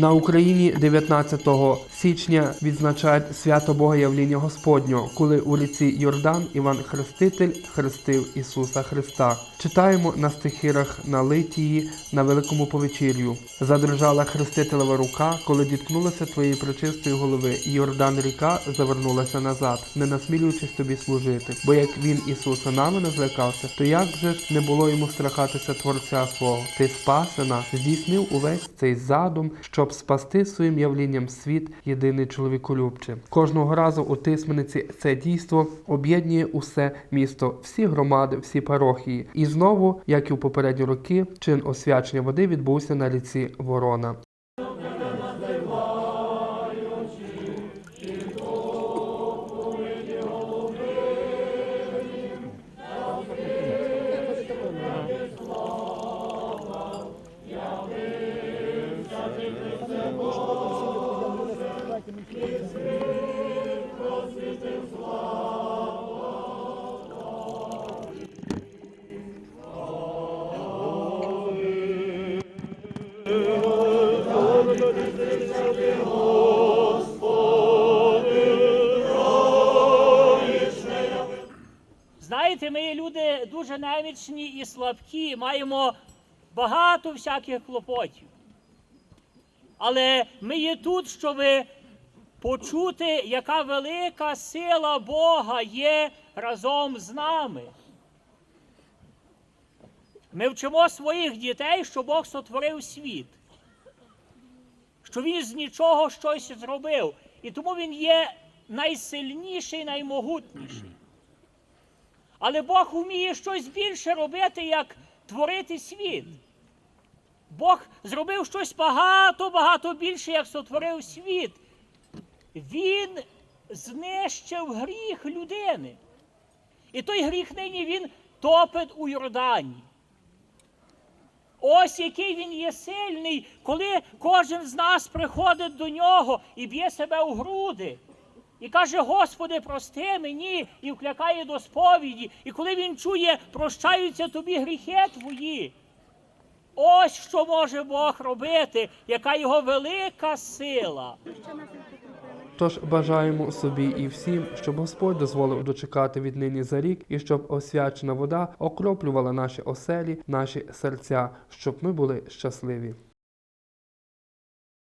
На Україні 19 січня відзначають свято Богоявління Господнього, коли у ріці Йордан Іван Хреститель хрестив Ісуса Христа. Читаємо на стихирах на Литії на великому повечір'ю. Задрижала хрестителева рука, коли діткнулася твоєї пречистої голови, і Йордан ріка завернулася назад, не насмілюючись тобі служити. Бо як він Ісуса нами не злякався, то як же ж не було йому страхатися Творця свого? Ти спасена, здійснив увесь цей задум, щоб спасти своїм явлінням світ, єдиний чоловіколюбче. Кожного разу у Тисмениці це дійство об'єднує усе місто, всі громади, всі парохії. І знову, як і у попередні роки, чин освячення води відбувся на ріці Ворона. Знаєте, ми люди дуже немічні і слабкі, маємо багато всяких клопотів. Але ми є тут, щоб почути, яка велика сила Бога є разом з нами. Ми вчимо своїх дітей, що Бог сотворив світ, що Він з нічого щось зробив. І тому Він є найсильніший, наймогутніший. Але Бог вміє щось більше робити, як творити світ. Бог зробив щось багато-багато більше, як сотворив світ. Він знищив гріх людини. І той гріх нині він топить у Йордані. Ось який він є сильний, коли кожен з нас приходить до нього і б'є себе у груди. І каже, Господи, прости мені, і вклякає до сповіді. І коли він чує, прощаються тобі гріхи твої. Ось що може Бог робити, яка його велика сила. Тож бажаємо собі і всім, щоб Господь дозволив дочекати віднині за рік, і щоб освячена вода окроплювала наші оселі, наші серця, щоб ми були щасливі.